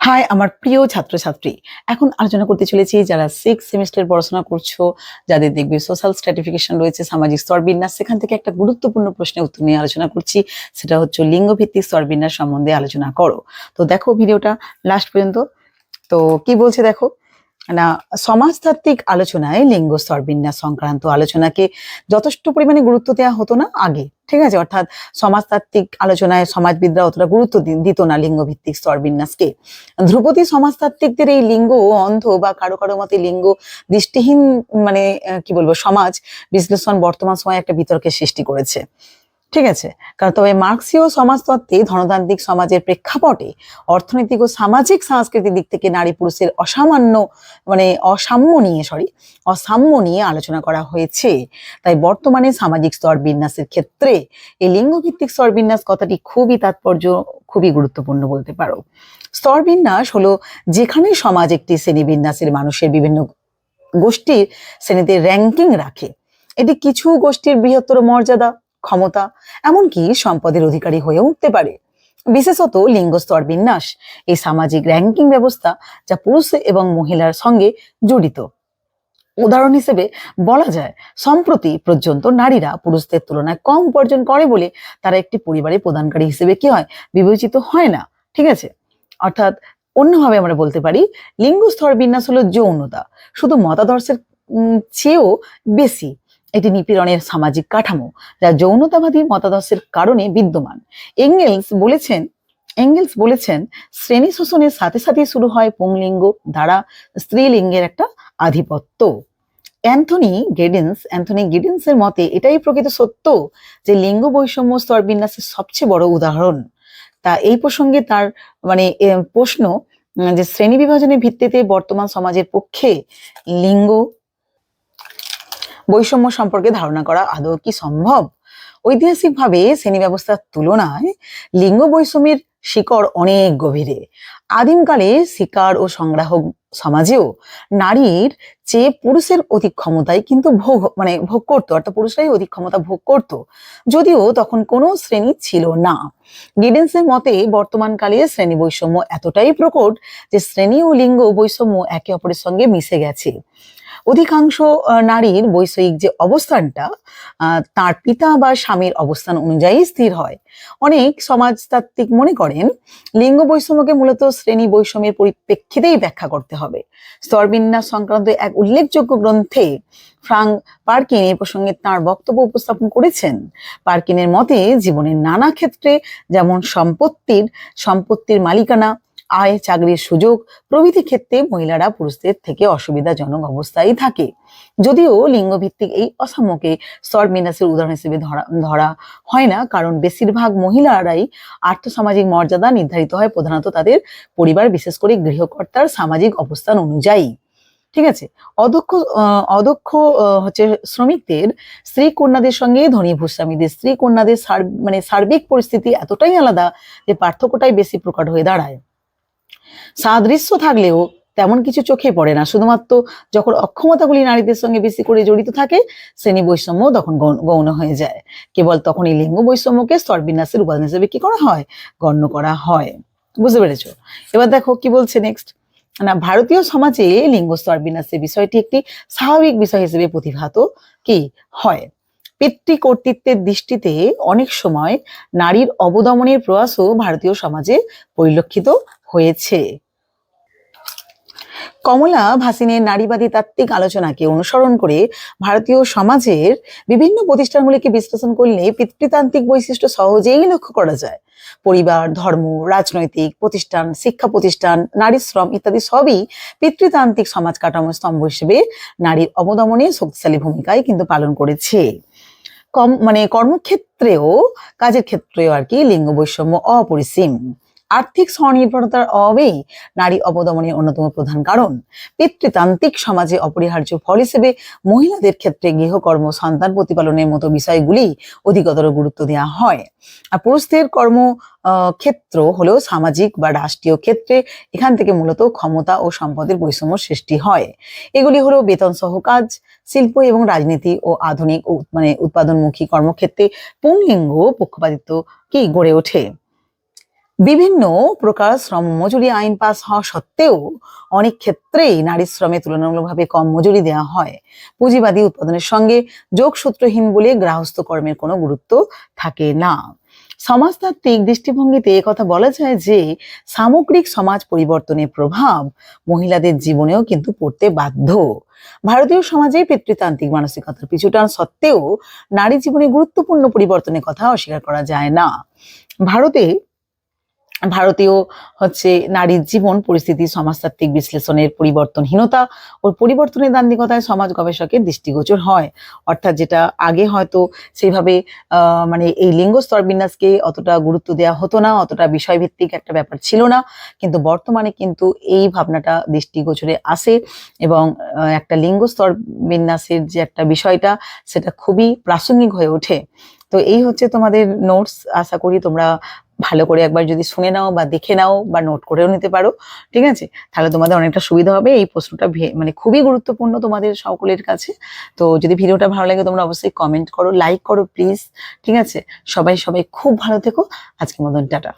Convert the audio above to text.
High আমার প্রিয় ছাত্রছাত্রী। এখন আলোচনা করতে চলেছি যারা সিক্স সেমিস্টার পড়াশোনা করছ, যাদের দেখবে সোশ্যাল স্ট্র্যাটিফিকেশন রয়েছে, সামাজিক স্তরবিন্যাস, সেখান থেকে একটা গুরুত্বপূর্ণ প্রশ্নের উত্তর নিয়ে আলোচনা করছি। সেটা হচ্ছে লিঙ্গভিত্তিক স্তরবিন্যাস সম্বন্ধে আলোচনা করো। তো দেখো ভিডিওটা লাস্ট পর্যন্ত। তো কি বলছে দেখো? না, সমাজতাত্ত্বিক আলোচনায় লিঙ্গ স্তরবিন্যাস সংক্রান্ত আলোচনাকে যথেষ্ট পরিমাণে গুরুত্ব দেওয়া হতো না আগে। ঠিক আছে? অর্থাৎ সমাজতাত্ত্বিক আলোচনায় সমাজবিদরা অতটা গুরুত্ব দিত না লিঙ্গভিত্তিক স্তরবিন্যাসকে ধ্রুপদী সমাজতাত্ত্বিকদের এই লিঙ্গ অন্ধ বা কারও কারও মতে লিঙ্গ দৃষ্টিহীন মানে কি বলব, সমাজ বিশ্লেষণ বর্তমান সময়ে একটা বিতর্কের সৃষ্টি করেছে। ঠিক আছে? কারণ তবে মার্ক্সীয় সমাজতত্ত্বে ধনতান্ত্রিক সমাজের প্রেক্ষাপটে অর্থনৈতিক ও সামাজিক সাংস্কৃতিক দিক থেকে নারী পুরুষের অসামান্য মানে অসাম্য নিয়ে সরি অসাম্য নিয়ে আলোচনা করা হয়েছে। তাই বর্তমানে সামাজিক স্তর বিন্যাসের ক্ষেত্রে এই লিঙ্গভিত্তিক স্তর বিন্যাস কথাটি খুবই তাৎপর্য, খুবই গুরুত্বপূর্ণ বলতে পারো। স্তর বিন্যাস হলো যেখানে সমাজ একটি শ্রেণি বিন্যাসের মানুষের বিভিন্ন গোষ্ঠীর শ্রেণীতে র্যাঙ্কিং রাখে। এটি কিছু গোষ্ঠীর বৃহত্তর মর্যাদা ক্ষমতা, এমনকি সম্পদের অধিকারী হয়ে উঠতে পারে। বিশেষত লিঙ্গ স্তর বিন্যাস, এই সামাজিক র্যাঙ্কিং ব্যবস্থা যা পুরুষ এবং মহিলার সঙ্গে জড়িত। উদাহরণ হিসেবে বলা যায়, সম্প্রতি পর্যন্ত নারীরা পুরুষদের তুলনায় কম উপার্জন করে বলে তারা একটি পরিবারের প্রদানকারী হিসেবে কি হয়, বিবেচিত হয় না। ঠিক আছে? অর্থাৎ অন্যভাবে আমরা বলতে পারি, লিঙ্গ স্তর বিন্যাস হলো যৌনতা। শুধু মতাদর্শের চেয়েও বেশি। এটি নিপীড়নের সামাজিক কাঠামো, যা যৌনতাবাদী মতাদর্শের কারণে বিদ্যমান। এঙ্গেলস বলেছেন এঙ্গেলস বলেছেন, শ্রেণি শোষণের সাথে সাথে শুরু হয় পুংলিঙ্গ দ্বারা স্ত্রীলিঙ্গের একটা আধিপত্য। অ্যান্থনি গেডেন্স, অ্যান্থনি গেডেন্সের মতে এটাই প্রকৃত সত্য যে লিঙ্গ বৈষম্য স্তর বিন্যাসের সবচেয়ে বড় উদাহরণ। তা এই প্রসঙ্গে তার মানে প্রশ্ন যে শ্রেণি বিভাজনের ভিত্তিতে বর্তমান সমাজের পক্ষে লিঙ্গ বৈষম্য সম্পর্কে ধারণা করা আদৌ কি সম্ভব? ঐতিহাসিকভাবে শ্রেণি ব্যবস্থার তুলনায় লিঙ্গ বৈষম্যের শিকড় অনেক গভীরে। আদিমকালে শিকার ও সংগ্রাহক সমাজেও নারীর চেয়ে পুরুষের অধিক ক্ষমতায় কিন্তু ভোগ মানে ভোগ করতো, অর্থাৎ পুরুষরাই অধিক ক্ষমতা ভোগ করত। যদিও তখন কোনো শ্রেণি ছিল না। গিডেন্সের মতে বর্তমানকালে শ্রেণি বৈষম্য এতটাই প্রকট যে শ্রেণি ও লিঙ্গ বৈষম্য একে অপরের সঙ্গে মিশে গেছে। অধিকাংশ নারীর বৈষয়িক যে অবস্থানটা তার পিতা বা স্বামীর অবস্থান অনুযায়ী স্থির হয়। অনেক সমাজতাত্ত্বিক মনে করেন, লিঙ্গ বৈষম্যকে মূলত শ্রেণি বৈষম্যের পরিপ্রেক্ষিতেই ব্যাখ্যা করতে হবে। স্তরবিন্যাস সংক্রান্ত এক উল্লেখযোগ্য গ্রন্থে ফ্রাঙ্ক পার্কিন এই প্রসঙ্গে তার বক্তব্য উপস্থাপন করেছেন। পার্কিনের মতে, জীবনের নানা ক্ষেত্রে যেমন সম্পত্তির সম্পত্তির মালিকানা আয়, চাকরির সুযোগ, প্রভৃতি ক্ষেত্রে মহিলারা পুরুষদের থেকে অসুবিধাজনক অবস্থায় থাকে। যদিও লিঙ্গভিত্তিক এই অসাম্যকে বিন্যাসের উদাহরণ হিসেবে ধরা ধরা হয় না, কারণ বেশিরভাগ মহিলারাই আর্থসামাজিক মর্যাদা নির্ধারিত হয়, প্রধানত তাদের পরিবার, বিশেষ করে গৃহকর্তার সামাজিক অবস্থান অনুযায়ী। ঠিক আছে? অদক্ষ অদক্ষ হচ্ছে শ্রমিকদের স্ত্রী কন্যাদের সঙ্গে ধনী ভূস্বামীদের স্ত্রী কন্যাদের মানে সার্বিক পরিস্থিতি এতটাই আলাদা যে পার্থক্যটাই বেশি প্রকট হয়ে দাঁড়ায়। সাদৃশ্য থাকলেও তেমন কিছু চোখে পড়ে না। শুধুমাত্র যখন অক্ষমতাগুলি নারীদের সঙ্গে বেশি করে জড়িত থাকে, শ্রেণি বৈষম্য তখন গৌণ হয়ে যায়। কেবল তখন এই লিঙ্গ বৈষম্যকে স্তরবিন্যাসের উপাদান হিসেবে কি করা হয়? গণ্য করা হয়। বুঝতে পেরেছ? এবার দেখো কি বলছে নেক্সট না, ভারতীয় সমাজে লিঙ্গ স্তর বিন্যাসের বিষয়টি একটি স্বাভাবিক বিষয় হিসেবে প্রতিভাত কি? হয়। পিতৃ কর্তৃত্বের দৃষ্টিতে অনেক সময় নারীর অবদমনের প্রয়াসও ভারতীয় সমাজে পরিলক্ষিত হয়েছে। কমলা ভাসিনের নারীবাদী তাত্ত্বিক আলোচনাকে অনুসরণ করে ভারতীয় সমাজের বিভিন্ন প্রতিষ্ঠানগুলিকে বিশ্লেষণ করলে পিতৃতান্ত্রিক বৈশিষ্ট্য সহজেই লক্ষ্য করা যায়। পরিবার, ধর্ম, রাজনৈতিক প্রতিষ্ঠান, শিক্ষা প্রতিষ্ঠান, নারী শ্রম ইত্যাদি সবই পিতৃতান্ত্রিক সমাজ কাঠামোর স্তম্ভ হিসেবে নারীর অবদমনে শক্তিশালী ভূমিকায় কিন্তু পালন করেছে। কম মানে কর্মক্ষেত্রেও, কাজের ক্ষেত্রেও আর কি লিঙ্গ বৈষম্য অপরিসীম। আর্থিক স্বনির্ভরতার অভাবেই নারী অবদমনের অন্যতম প্রধান কারণ। পিতৃতান্ত্রিক সমাজে অপরিহার্য ফল হিসেবে মহিলাদের ক্ষেত্রে গৃহকর্ম, সন্তান প্রতিপালনের মতো বিষয়গুলি অধিকতর গুরুত্ব দেওয়া হয়। আর পুরুষদের কর্ম ক্ষেত্র হলেও সামাজিক বা রাষ্ট্রীয় ক্ষেত্রে এখান থেকে মূলত ক্ষমতা ও সম্পদের বৈষম্য সৃষ্টি হয়। এগুলি হলো বেতন সহ কাজ, শিল্প এবং রাজনীতি ও আধুনিক মানে উৎপাদনমুখী কর্মক্ষেত্রে পুংলিঙ্গ পক্ষপাতিত্ব কি গড়ে ওঠে? বিভিন্ন প্রকার শ্রম মজুরি আইন পাস হওয়া সত্ত্বেও অনেক ক্ষেত্রেই নারী শ্রমে তুলনামূলকভাবে কম মজুরি দেওয়া হয়। পুঁজিবাদী উৎপাদনের সঙ্গে যোগসূত্রহীন বলে গৃহস্থ কর্মের কোনো গুরুত্ব থাকে না। সমাজতাত্ত্বিক দৃষ্টিভঙ্গিতে কথা বলা যায় যে, সামগ্রিক সমাজ পরিবর্তনের প্রভাব মহিলাদের জীবনেও কিন্তু পড়তে বাধ্য। ভারতীয় সমাজে পিতৃতান্ত্রিক মানসিকতার পিছুটান সত্ত্বেও নারী জীবনে গুরুত্বপূর্ণ পরিবর্তনের কথা অস্বীকার করা যায় না। ভারতে ভারতীয় হচ্ছে নারীর জীবন, পরিস্থিতি, সমাজতাত্ত্বিক বিশ্লেষণের পরিবর্তনহীনতা ও পরিবর্তনের দান্দিকতায় সমাজ গবেষকের দৃষ্টিগোচর হয়। অর্থাৎ যেটা আগে হয়তো সেইভাবে মানে এই লিঙ্গ স্তর বিন্যাসকে অতটা গুরুত্ব দেওয়া হতো না, অতটা বিষয়ভিত্তিক একটা ব্যাপার ছিল না। কিন্তু বর্তমানে কিন্তু এই ভাবনাটা দৃষ্টিগোচরে আসে এবং একটা লিঙ্গ স্তর বিন্যাসের যে একটা বিষয়টা, সেটা খুবই প্রাসঙ্গিক হয়ে ওঠে। তো এই হচ্ছে তোমাদের নোটস আশা করি তোমরা ভালো করে একবার যদি শুনে নাও বা দেখে নাও বা নোট করেও নিতে পারো, ঠিক আছে? তাহলে তোমাদের অনেকটা সুবিধা হবে। এই প্রশ্নটা মানে খুবই গুরুত্বপূর্ণ তোমাদের সকলের কাছে। তো যদি ভিডিওটা ভালো লাগে, তোমরা অবশ্যই কমেন্ট করো লাইক করো প্লিজ ঠিক আছে? সবাই সবাই খুব ভালো থেকো। আজকের মতন টাটা।